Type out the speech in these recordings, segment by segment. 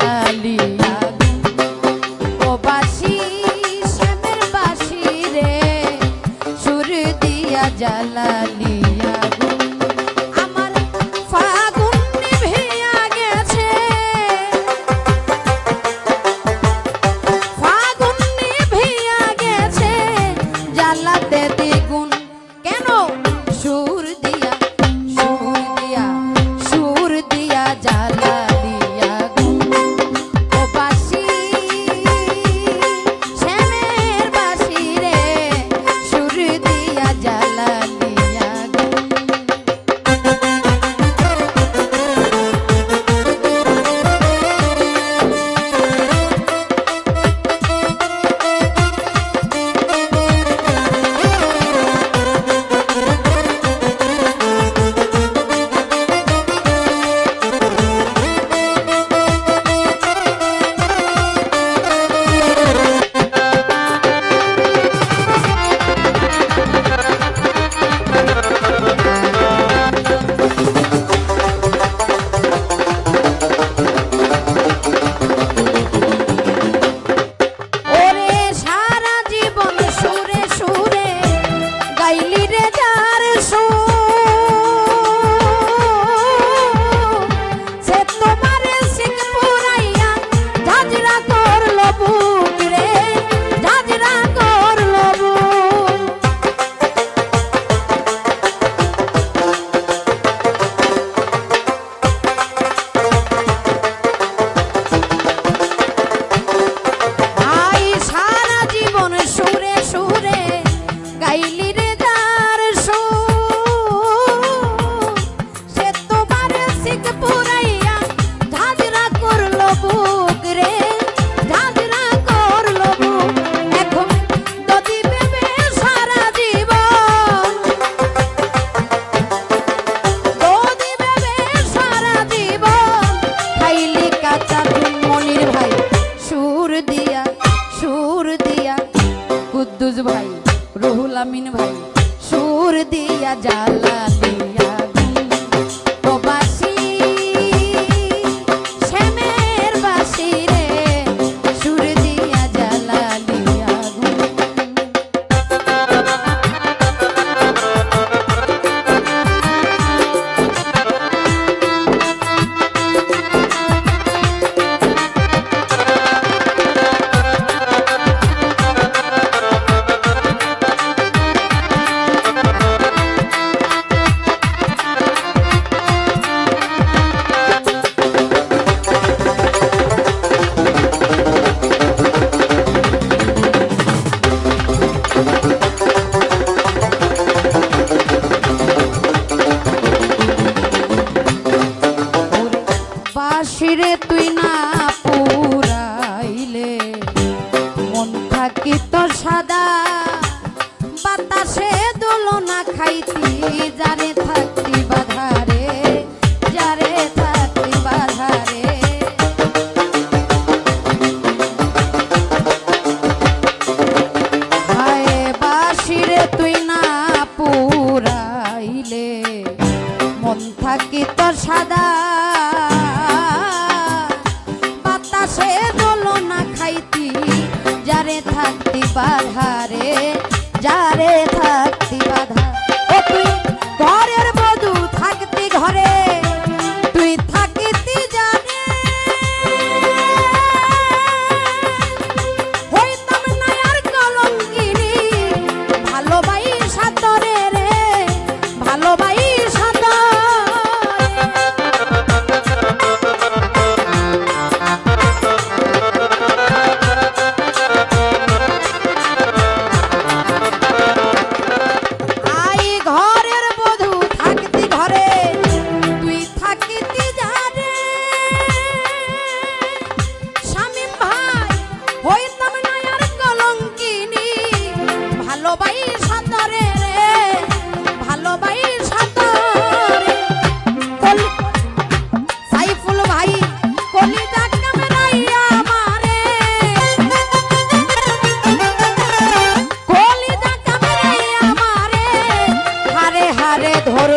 علي সুর দিয়া কুদ্দুজ ভাই রুহুল আমিন ভাই সুর দিয়া জ্বালা দিয়া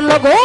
লোগো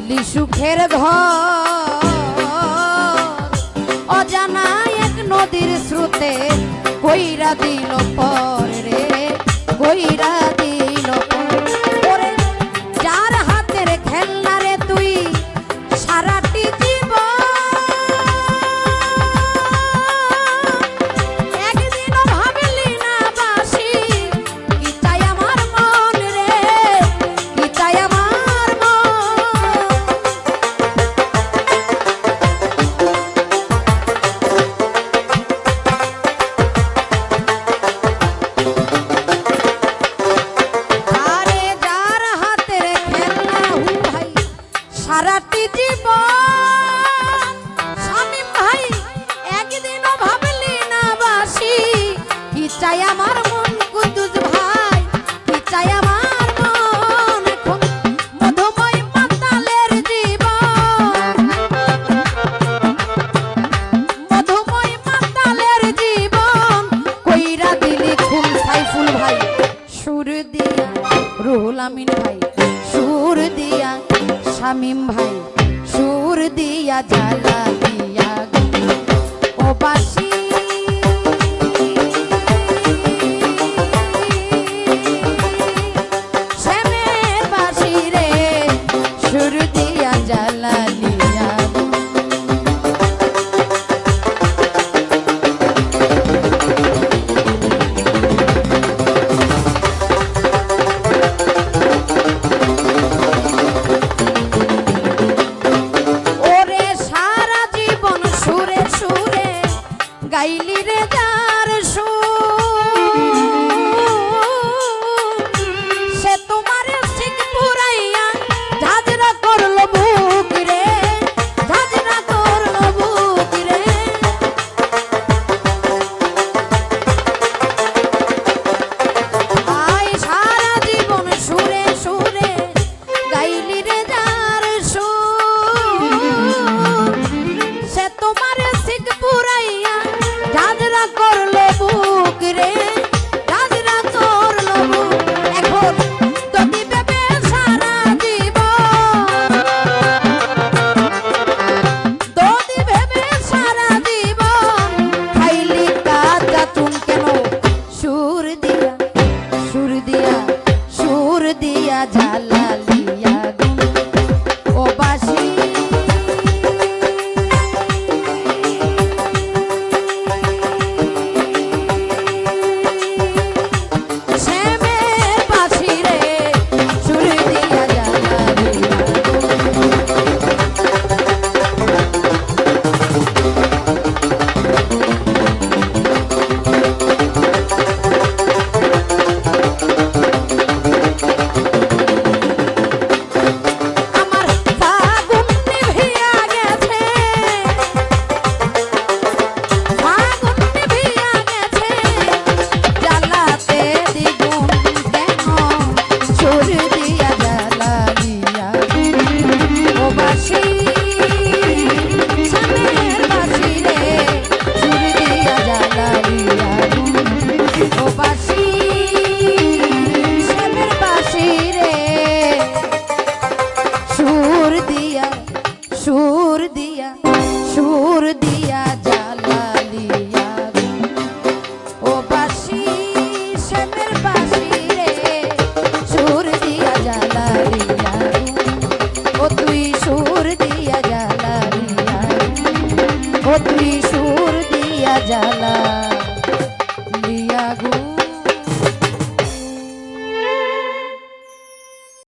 ভুলি সুখের ঘর অজানা এক নদীর স্রোতে কইরা দিল পর রে কইরা দিয়া জ্বালা